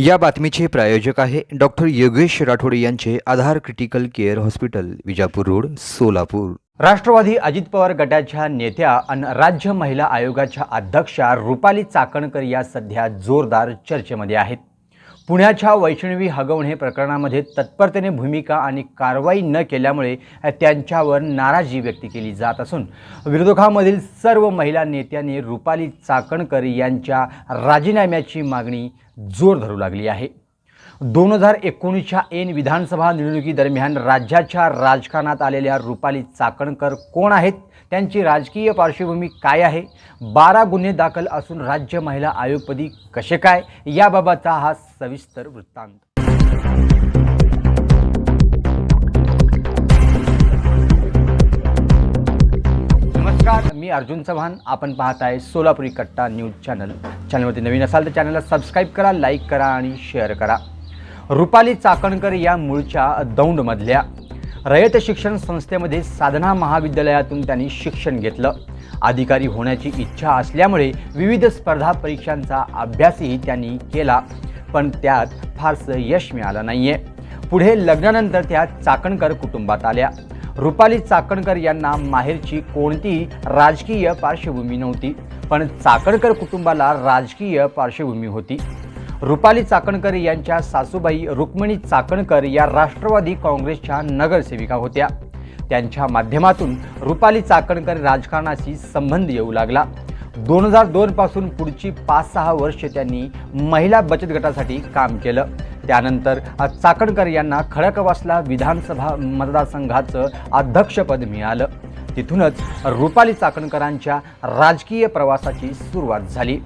या बातमीचे प्रायोजक आहे डॉक्टर योगेश राठोडे यांचे Aadhar critical care hospital Vijapur road Solapur. Rashtrawadi Ajit Pawar गटाच्या नेत्या आणि राज्य महिला आयोगाच्या अध्यक्षा रुपाली चाकणकर या सध्या जोरदार चर्चेमध्ये आहेत. पुण्याच्या वैष्णवी हगवणे प्रकरणामध्ये तत्परतेने भूमिका आणि कारवाई न केल्यामुळे त्यांच्यावर नाराजी व्यक्त केली जात असून विरोधकामधील सर्व महिला नेत्यांनी रुपाली चाकणकर यांच्या राजीनाम्याची मागणी जोर धरू लागली आहे. दोन हजार एकोणीसच्या एन विधानसभा निवडणुकीदरम्यान राज्याच्या राजकारणात आलेल्या रुपाली चाकणकर कोण आहेत? त्यांची राजकीय पार्श्वभूमी काय आहे? बारा गुन्हे दाखल असून राज्य महिला आयोगपदी कसे काय? याबाबतचा हा सविस्तर वृत्तांत. नमस्कार मी अर्जुन चव्हाण. आपण पाहत आहे सोलापुरी कट्टा न्यूज चॅनल. चॅनलवरती नवीन असाल तर चॅनलला सबस्क्राईब करा लाईक करा आणि शेअर करा. रुपाली चाकणकर या मूळच्या दौंडमधल्या रयत शिक्षण संस्थेमध्ये साधना महाविद्यालयातून त्यांनी शिक्षण घेतलं. अधिकारी होण्याची इच्छा असल्यामुळे विविध स्पर्धा परीक्षांचा अभ्यासही त्यांनी केला पण त्यात फारसं यश मिळालं नाही आहे पुढे लग्नानंतर त्या चाकणकर कुटुंबात आल्या. रुपाली चाकणकर यांना माहेरची कोणतीही राजकीय पार्श्वभूमी नव्हती पण चाकणकर कुटुंबाला राजकीय पार्श्वभूमी होती. रुपाली चाकणकर यांच्या सासूबाई रुक्मिणी चाकणकर या राष्ट्रवादी काँग्रेसच्या नगरसेविका होत्या. त्यांच्या माध्यमातून रुपाली चाकणकर राजकारणाशी संबंध येऊ लागला. दोन हजार दोन पासून पुढची पाच सहा वर्ष त्यांनी महिला बचत गटासाठी काम केलं. त्यानंतर चाकणकर यांना खडकवासला विधानसभा मतदारसंघाचं अध्यक्षपद मिळालं. तिथूनच रुपाली चाकणकरांच्या राजकीय प्रवासाची सुरुवात झाली.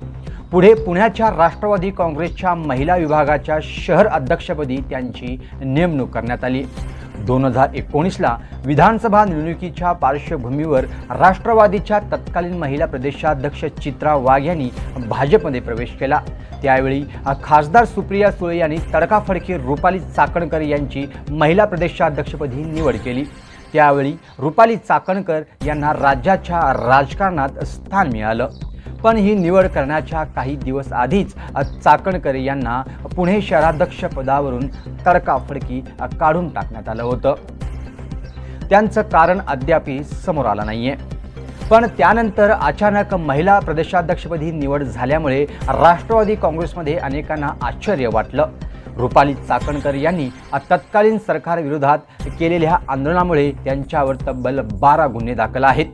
पुढे पुण्याच्या राष्ट्रवादी काँग्रेसच्या महिला विभागाच्या शहर अध्यक्षपदी त्यांची नेमणूक करण्यात आली. दोन हजार एकोणीसला विधानसभा निवडणुकीच्या पार्श्वभूमीवर राष्ट्रवादीच्या तत्कालीन महिला प्रदेशाध्यक्ष चित्रा वाघ यांनी भाजपमध्ये प्रवेश केला. त्यावेळी खासदार सुप्रिया सुळे यांनी तडकाफडकी रुपाली चाकणकर यांची महिला प्रदेशाध्यक्षपदी निवड केली. त्यावेळी रुपाली चाकणकर यांना राज्याच्या राजकारणात स्थान मिळालं. पण ही निवड करण्याच्या काही दिवस आधीच चाकणकर यांना पुणे शहराध्यक्ष पदावरून तडकाफडकी काढून टाकण्यात आलं होतं. त्यांचं कारण अद्यापही समोर आलं नाहीये. पण त्यानंतर अचानक महिला प्रदेशाध्यक्षपदी निवड झाल्यामुळे राष्ट्रवादी काँग्रेसमध्ये अनेकांना आश्चर्य वाटलं. रुपाली चाकणकर यांनी तत्कालीन सरकारविरोधात केलेल्या आंदोलनामुळे त्यांच्यावर तब्बल बारा गुन्हे दाखल आहेत.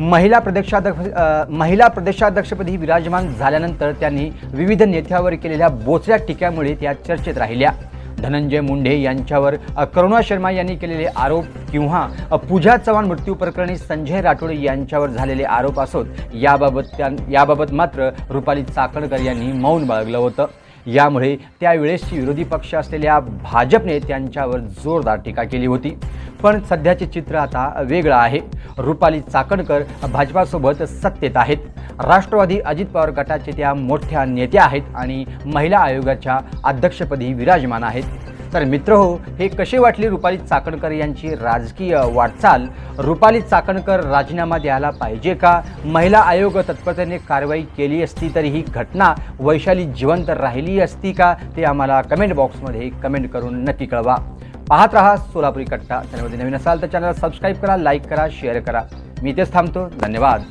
महिला प्रदेशाध्यक्ष महिला प्रदेशाध्यक्षपदी विराजमान झाल्यानंतर त्यांनी विविध नेत्यावर केलेल्या बोचऱ्या टीक्यामुळे त्या चर्चेत राहिल्या. धनंजय मुंडे यांच्यावर करुणा शर्मा यांनी केलेले आरोप किंवा पूजा चव्हाण मृत्यू प्रकरणी संजय राठोड यांच्यावर झालेले आरोप असोत याबाबत त्या याबाबत मात्र रुपाली चाकणकर यांनी मौन बाळगलं होतं. यामुळे त्यावेळेस विरोधी पक्ष असलेल्या भाजपने त्यांच्यावर जोरदार टीका केली होती. पण सध्याचे चित्र आता वेगळं आहे. रुपाली चाकणकर भाजपासोबत सत्तेत आहेत. राष्ट्रवादी अजित पवार गटाचे त्या मोठ्या नेत्या आहेत आणि महिला आयोगाच्या अध्यक्षपदी विराजमान आहेत. तर मित्र हो हे कसे वाटले रुपाली चाकणकर यांची राजकीय वाटचाल? रुपाली चाकणकर राजीनामा द्यायला पाहिजे का? महिला आयोग तत्परतेने कारवाई केली असती तरी ही घटना वैशाली जिवंत राहिली असती का? ते आम्हाला कमेंट बॉक्समध्ये कमेंट करून नक्की कळवा. पाहत रहा सोलापुरी कट्टा. चॅनलमध्ये नवीन असाल तर चॅनलला सबस्क्राईब करा लाईक करा शेअर करा. मी इथेच थांबतो. धन्यवाद.